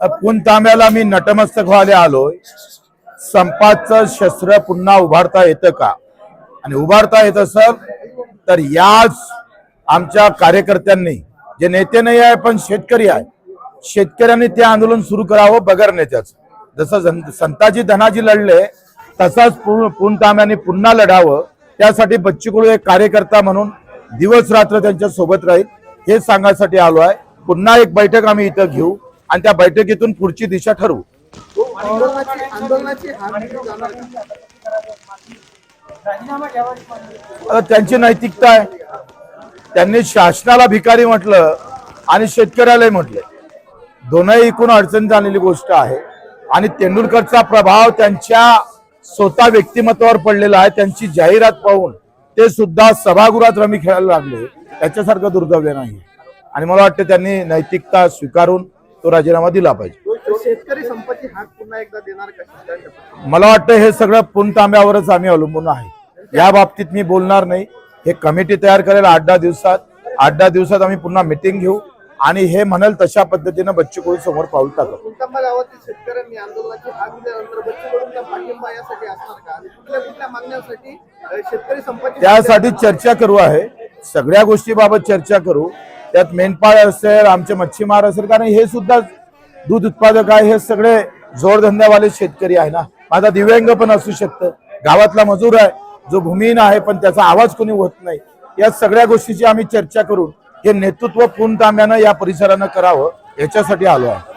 पुणतांब्याला मी नटमस्तक व्हायला आलोय. संपाचं शस्त्र पुन्हा उभारता येतं का? आणि उभारता येत सर तर याच आमच्या कार्यकर्त्यांनी जे नेते नाही आहे पण शेतकरी आहे शेतकऱ्यांनी ते आंदोलन सुरू करावं बगर नेत्याचं जसं जन- संताजी धनाजी लढले तसाच पुणतांब्याने पुन्हा लढावं. त्यासाठी बच्चू एक कार्यकर्ता म्हणून दिवस रात्र त्यांच्यासोबत राहील हे सांगायसाठी आलो आहे पुन्हा एक बैठक आम्ही इथं घेऊ. आणि त्या बैठकीतून पुढची दिशा ठरवू. त्यांची नैतिकता आहे. त्यांनी शासनाला भिकारी म्हटलं आणि शेतकऱ्यालाही म्हटले. दोनही एकूण अडचणीत आलेली गोष्ट आहे. आणि तेंडुलकरचा प्रभाव त्यांच्या स्वतः व्यक्तिमत्वावर पडलेला आहे. त्यांची जाहिरात पाहून ते सुद्धा सभागृहात रमी खेळायला लागले. त्याच्यासारखं दुर्दैव्य नाही. आणि मला वाटतं त्यांनी नैतिकता स्वीकारून तो राजीनामा दिला पाहिजे. शेतकरी संपत्ती हात पुन्हा एकदा देणार का? मला वाटतं हे सगळं पुणतांब्यावरच आम्ही अवलंबून आहे. या बाबतीत मी बोलणार नाही. हे कमिटी तयार करेल आठ दहा दिवसात. आठ दहा दिवसात आम्ही पुन्हा मिटिंग घेऊ. आणि हे म्हणेल तशा पद्धतीनं बच्चू कडू समोर पाऊल टाकू. शेतकऱ्यांनी आंदोलनाची हाक दिल्यानंतर बच्चू कडूंचा पाठिंबा यासाठी असणार का? आणि कुठल्या कुठल्या मागण्यासाठी अ, शेतकरी संपत्ती त्यासाठी चर्चा करू आहे. सगळ्या गोष्टीबाबत चर्चा करू. त्यात मेंढपाळ असेल आमचे मच्छीमार असेल कारण हे सुद्धा दूध उत्पादक आहे हे सगळे जोडधंद्यावाले शेतकरी आहे ना. माझा दिव्यांग पण असू शकतं. गावातला मजूर आहे जो भूमिहीन आहे पण त्याचा आवाज कोणी होत नाही. या सगळ्या गोष्टीची आम्ही चर्चा करून हे नेतृत्व पूर्णतांब्यानं या परिसरानं करावं याच्यासाठी आलो आहे.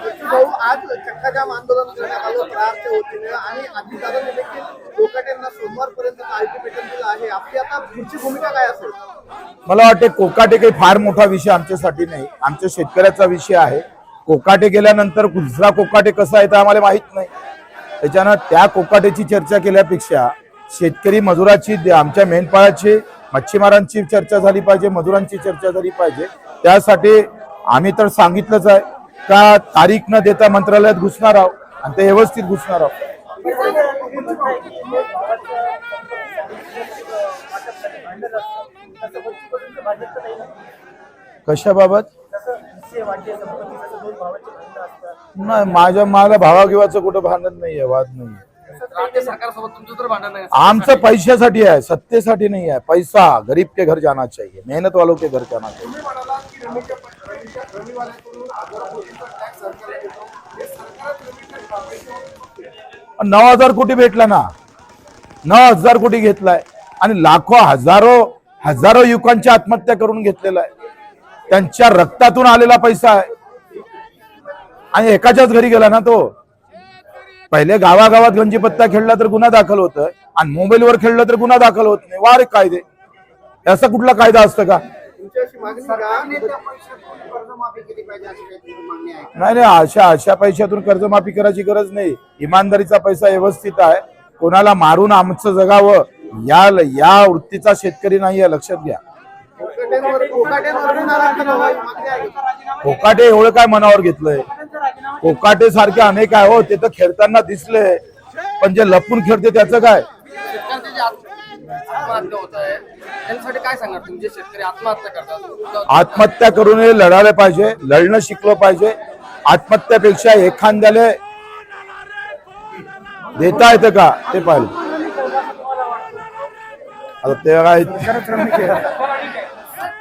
आज आंदोलन करण्यात आलं. प्रहारच्या वतीने आणि अधिकाऱ्यांनी देखील कोकाटेंना सोमवारपर्यंत अल्टिमेटम दिलं आहे. आपली आता पुढची भूमिका काय असेल? मला वाटते कोकाटे काही फार मोठा विषय आमच्यासाठी नाही. आमच्या शेतकऱ्याचा विषय आहे. कोकाटे गेल्यानंतर दुसरा कोकाटे कसा आहे ते आम्हाला माहीत नाही. त्याच्यानं त्या कोकाटेची चर्चा केल्यापेक्षा शेतकरी मजुराची आमच्या मेंढपाळाची मच्छीमारांची चर्चा झाली पाहिजे मजुरांची चर्चा झाली पाहिजे. त्यासाठी आम्ही तर सांगितलंच आहे. का तारीख न देता मंत्रालयात घुसणार आहोत? आणि ते व्यवस्थित घुसणार आहोत. कशाबाबत? नाही माझ्या मला भावागिवाचं कुठं भांडण नाहीये वाद नाही आमचं पैशासाठी आहे सत्तेसाठी नाही आहे. पैसा गरीब के घर जाना चाहिए मेहनत वालों के घर जाना चाहिए. नऊ हजार कोटी भेटला ना. नऊ हजार कोटी घेतलाय. आणि लाखो हजारो हजारो युवकांची आत्महत्या करून घेतलेला आहे. त्यांच्या रक्तातून आलेला पैसा आहे. आणि एकाच्याच घरी गेला ना तो. पहिले गावागावात गंजीपत्ता खेळला तर गुन्हा दाखल होत. आणि मोबाईलवर खेळलं तर गुन्हा दाखल होत नाही. वारे कायदे. असा कुठला कायदा असतं का? तुमची अशी मागणी का? कर्जमाफी केली पाहिजे अशी काही मागणी आहे नाही नाही अशा अशा पैशातून कर्जमाफी करायची गरज नाही. इमानदारीचा पैसा व्यवस्थित आहे. कोणाला मारून आमचं जगावं या या वृत्तीचा शेतकरी नाही आहे लक्षात घ्या. कोकाटेंवर कोकाटेंवर गुन्हा दाखल व्हावा ही मागणी आहे कोकाटे एवढं काय मनावर घेतलंय? कोकाटे सारखे अनेक आहे हो ते तर खेळताना दिसले. पण जे लपून खेळते त्याचं काय? शेतकऱ्यांचे जे आत्म- आत्महत्या होत आहे त्यांच्यासाठी काय सांगणार तुम्ही? जे शेतकरी आत्महत्या करतात आत्महत्या करू नये लढायला पाहिजे लढणं शिकलं पाहिजे. आत्महत्यापेक्षा एखाद्याला देता येतं का? ते पाहिजे आता ते काय